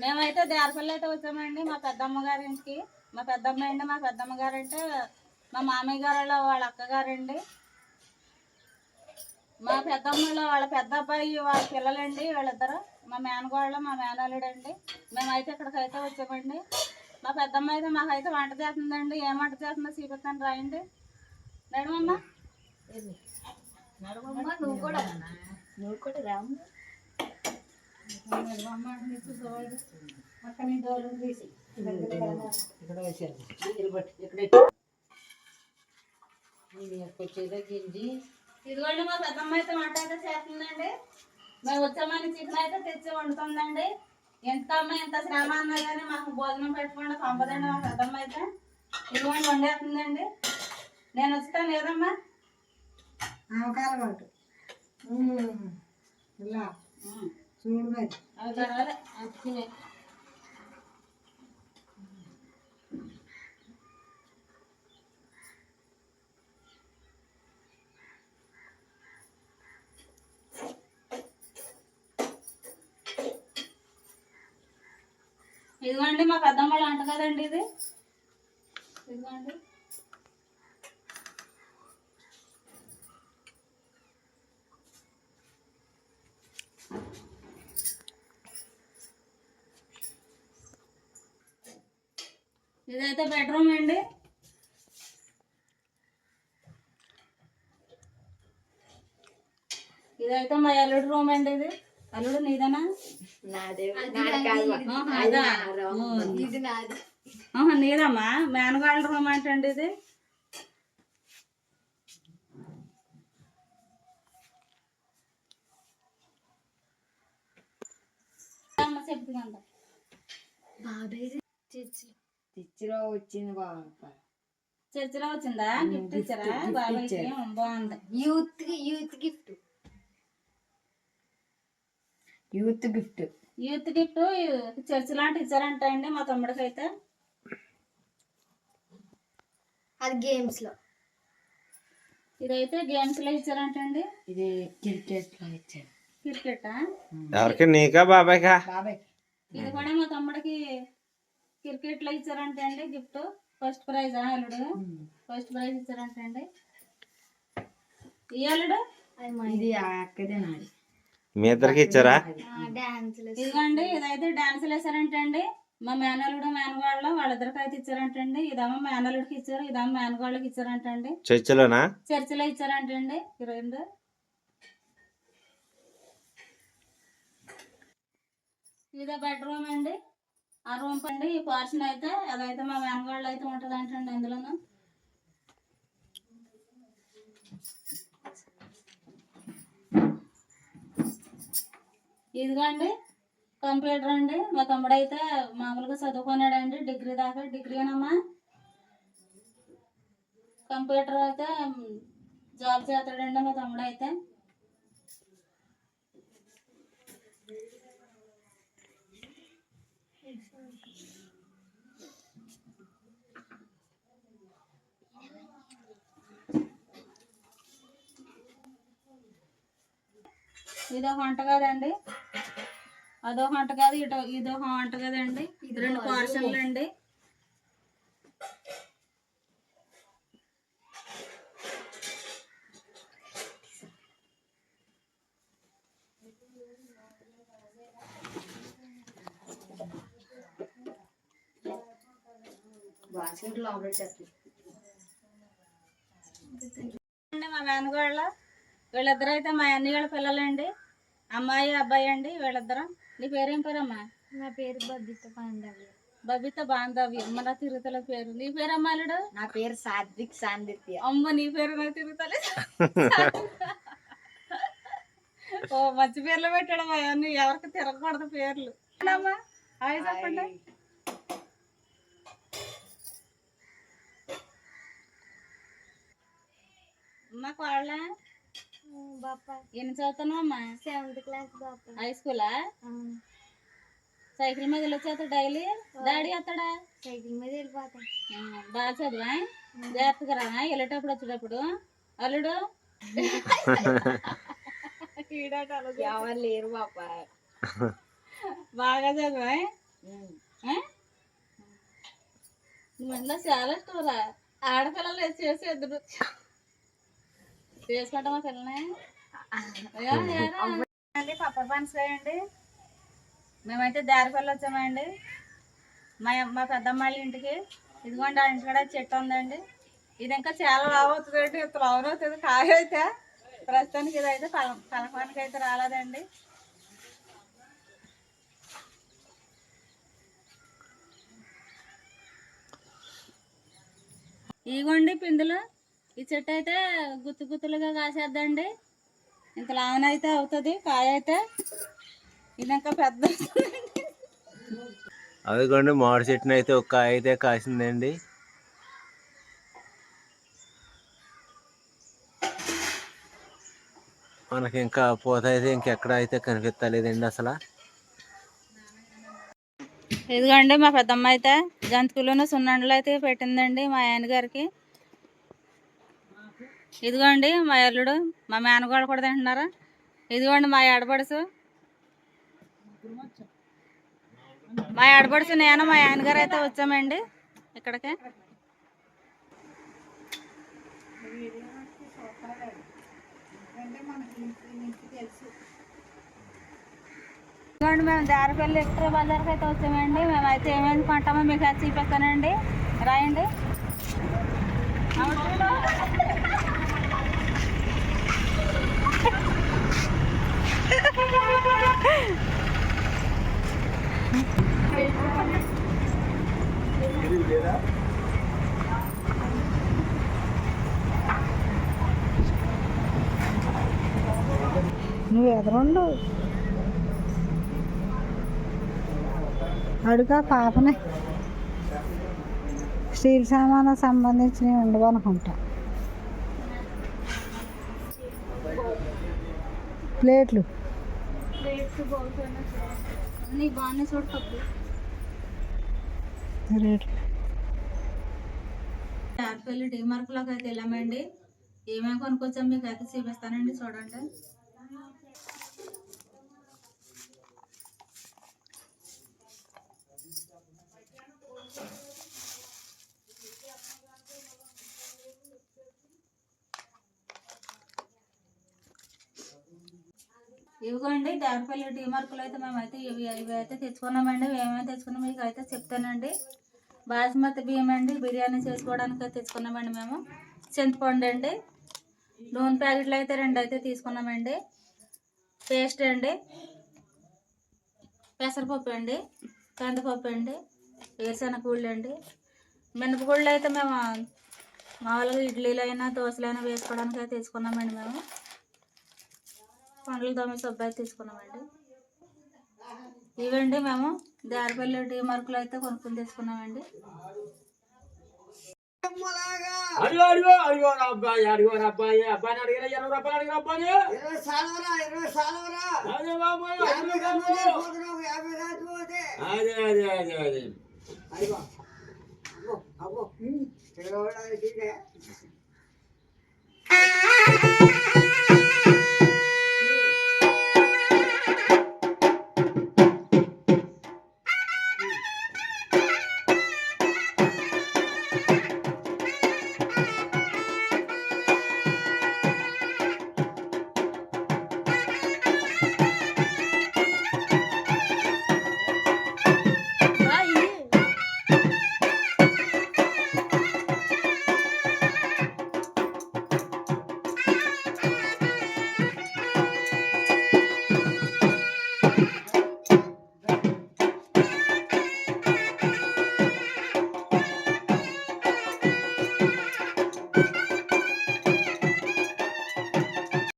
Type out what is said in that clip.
మేమైతే దేరపల్లి అయితే వచ్చామండి మా పెద్దమ్మ గారి ఇంటికి. మా పెద్దమ్మ అండి మా పెద్దమ్మ గారు అంటే మా మామయ్య గారు వాళ్ళ అక్కగారండి మా పెద్దమ్మలో వాళ్ళ పెద్ద అబ్బాయి వాళ్ళ పిల్లలండి వీళ్ళిద్దరు. మా మేనగోళ్ళ మా మేనల్లుడండి. మేమైతే ఇక్కడికి అయితే వచ్చామండి. మా పెద్దమ్మ అయితే మాకైతే వంట చేస్తుందండి. ఏం వంట చేస్తుందో చూపిస్తాను రాయండి. నడుమమ్మ. నువ్వు కూడా నువ్వు కూడా. రాము. వచ్చేదా గింజి ఇదిగోండి మా పెద్దమ్మ అయితే వంట అయితే చేస్తుందండి. మేము వచ్చామని చికెన్ అయితే తెచ్చి వండుతుందండి. ఎంత అమ్మ ఎంత శ్రమ అన్నా కానీ మాకు భోజనం పెట్టుకోండి పంపదండి మా పెద్దమ్మ అయితే ఇదిగోండి వండేస్తుందండి. నేను వస్తాను లేదమ్మా? ఆవకాయ పట్టు ఇలా. చూడు మరి ఇదిగోండి మా పెద్దమ్మ వాళ్ళు అంట కదండి ఇది? ఇదిగోండి. ఇదైతే బెడ్రూమ్ అండి. ఇదైతే మా అల్లుడు రూమ్ అండి ఇది. అల్లుడు నీదేనా? నీదమ్మా? మేనగాళ్ళ రూమ్ ఏంటండి ఇది. చెప్తుందంట బాబాయ్ తెచ్చిలో వచ్చింది బాబా చర్చిలో వచ్చిందా గిఫ్ట్ ఇచ్చారా? బాబాయ్కి బాగుంది. Youth youth gift. Youth gift. Youth gift church లాంటి ఇచ్చారంట అండి మా తమ్ముడికి అయితే అది గేమ్స్లో. ఇదైతే గేమ్స్లో ఇచ్చారంటండి ఇది క్రికెట్లో ఇచ్చారు. క్రికెట్ ఎవరికి? నీకా బాబాయ్కా? బాబాయ్ ఇది కూడా మా తమ్ముడికి క్రికెట్లో ఇచ్చారంట అండి గిఫ్ట్. ఫస్ట్ ప్రైజ్ అల్లుడు? ఫస్ట్ ప్రైజ్ ఇచ్చారంట అండి. ఈ అల్లుడు? ఇది ఆ అక్కదే నాది. మీ ఇద్దరికి ఇచ్చారా? డాన్స్ ఇదిగోండి ఇదైతే డాన్స్ వేసారంట అండి. మా మేనల్లుడు మేనగాళ్ళు వాళ్ళిద్దరికి అయితే ఇచ్చారంటండి ఇదేమో మేనల్లుడికి ఇచ్చారు ఇదేమో మేనగాళ్ళకి ఇచ్చారంటండి చర్చిలోనా? చర్చిలో ఇచ్చారంటండి రెండు. ఇదే బెడ్రూమ్ అండి. ఆ రూమ్ అండి ఈ పోర్షన్ అయితే అదైతే మా వెనగాళ్ళు అయితే ఉంటుంది అంటండి అందులోను. ఇదిగోండి కంప్యూటర్ అండి. మా తమ్ముడు అయితే మామూలుగా చదువుకున్నాడండి. డిగ్రీ దాకా డిగ్రీనమ్మా కంప్యూటర్ అయితే జాబ్ చేస్తాడండి మా తమ్ముడు అయితే. ఇదో వంటగది అండి అదో వంటగది ఇటో ఇదో వంటగది అండి రెండు పార్సన్లు అండి బాస్కెట్లో పెట్టేస్తుంది అండి మా మేనగోళ్ళ వీళ్ళిద్దరు అయితే మా అన్నయ్య పిల్లలండి అమ్మాయి అబ్బాయి అండి వీళ్ళిద్దరు. నీ పేరేం పేరమ్మా? నా పేరు బద్దిత పాండవి బబిత బాంధవి మన తిరుగుతల పేరు. నీ పేరు అమ్మాలుడు నా పేరు సాత్విక్ సాందిత్య. అమ్మ నీ పేరు నాకు తిరుగుతలే ఓ మంచి పేర్లు పెట్టాడు మా అన్ని. ఎవరికి తిరగకూడదు పేర్లు. అమ్మా హాయ్ చెప్పండి. మా వాళ్ళ బాపా. ఎన్ని చదువుతున్నావు అమ్మా సెవెంత్ క్లాస్ బాపా. హై స్కూలా సైకిల్ మీద వెళ్ళొచ్చేస్తా డైలీ? డాడీ వస్తాడా? సైకిల్ మీద వెళ్ళిపోతా బాగా చదివా? జాగ్రత్తగా రా వెళ్ళేటప్పుడు వచ్చేటప్పుడు? అల్లుడు. ఎవరు లేరు బాపా. బాగా చదివా? నువ్వు చాలా ఇష్టంరా ఆడపిల్లలు వేసి చేసి ఎదురు చేసుకుంటామా పిల్లని అండి పప్ప పన్స్ అండి మేమైతే దారిపల్లి వచ్చామండి. మా మా పెద్దమ్మాళ్ళ ఇంటికి. ఇదిగోండి ఆ ఇంటి కూడా చెట్టు ఉందండి. ఇది ఇంకా చాలా లావు అవుతుందండి ఇంత లావు అవుతుంది కాయ అయితే. ప్రస్తుతానికి ఇదైతే పల పలకానికి అయితే రాలేదండి. ఇగోండి పిందులు. ఈ చెట్టు అయితే గుత్తు గుత్తులుగా కాసేద్దండి. ఇంత లావనైతే అవుతుంది కాయ అయితే ఇది ఇంకా పెద్ద అదిగోండి మామిడి చెట్టుని అయితే ఒక కాయ అయితే కాసిందండి. మనకి ఇంకా పూత అయితే ఇంకెక్కడ అయితే కనిపించలేదండి అసలు. ఇదిగోండి మా పెద్దమ్మ అయితే జంతుకులను సున్నండలు అయితే పెట్టిందండి మా ఆయన గారికి. ఇదిగోండి మా అల్లుడు మా మేనగోడ కూడా తింటున్నారా? ఇదిగోండి మా ఆడపడుసు మా ఆడపడుసు నేను మా ఆయనగారు అయితే వచ్చామండి ఇక్కడికి. ఇదిగోండి మేము దారిపల్లి ఎక్స్ట్రా బజార్కి అయితే వచ్చామండి. మేమైతే ఏమేమి కొంటామో మీకు అది చూపిస్తానండి. రాయండి. నువ్వు ఎదరండు. అడుగా పాపనే. స్టీల్ సామాను సంబంధించినవి ఉండవు అనుకుంటా. ప్లేట్లు. నీ బాగానే డిమార్క్లోకి అయితే వెళ్ళామండి. ఏమేమి కొనుక్కొచ్చాం మీకు అయితే చూపిస్తానండి చూడండి. ఇవిగోండి దారిపల్లి టీ మార్కులు అయితే మేమైతే ఇవి ఇవి అయితే తెచ్చుకున్నామండి. మేమైతే తెచ్చుకున్నాం? మీకు అయితే చెప్తానండి. బాస్మతి బియ్యం అండి బిర్యానీ చేసుకోవడానికి అయితే తెచ్చుకున్నామండి మేము. చింతపండు అండి నూనె ప్యాకెట్లు అయితే రెండు అయితే తీసుకున్నామండి. పేస్ట్ అండి పెసరపప్పు అండి కందిపప్పు అండి వేరుశనగూళ్ళు అండి. మినపగుళ్ళు అయితే మేము మామూలుగా ఇడ్లీలు అయినా వేసుకోవడానికి అయితే తెచ్చుకున్నామండి మేము. పండ్లు దొమ్మి సబ్బు తీసుకున్నామండి. ఇవండి మేము దారిపల్లి టీ మార్కులు అయితే కొనుక్కొని తెచ్చుకున్నామండి అడిగో అడిగో అడిగో రా అబ్బాయి అడిగో అబ్బాయి అబ్బాయిని అడిగిన ఇరవై రూపాయలు అడిగిన అబ్బాయి? అదే బాబు బాబు. అదే అదే అదే అదే. అబ్బో